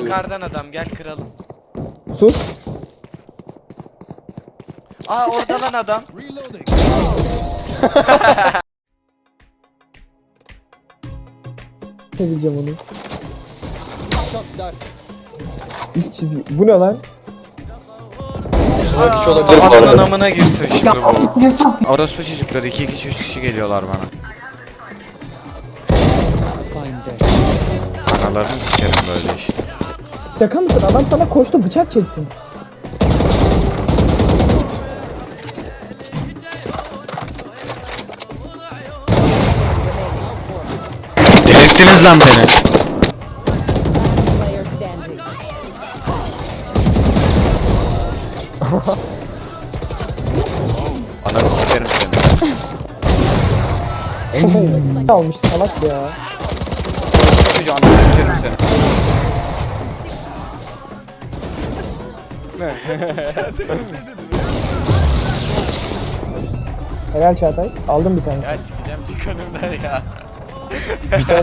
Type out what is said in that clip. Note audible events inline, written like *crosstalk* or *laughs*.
Kardan adam gel kıralım. Sus. Aa orada lan adam. Ne diyeceğim onu? İç çizgi. Bu ne lan? Belki olabilir bu Ananın arada. amına girsin şimdi bu. Orospu çocukları 2 2 3 kişi geliyorlar bana. Analarını sikerim böyle işte. Şaka mısın? Adam sana koştu bıçak çektin. Delirttiniz lan beni. *laughs* Ananı sikerim seni. Ne *laughs* almış salak ya. Ananı sikerim seni. *laughs* Helal Çağatay. Aldım bir tane. Ya sikeceğim çık önümden ya. Bir tane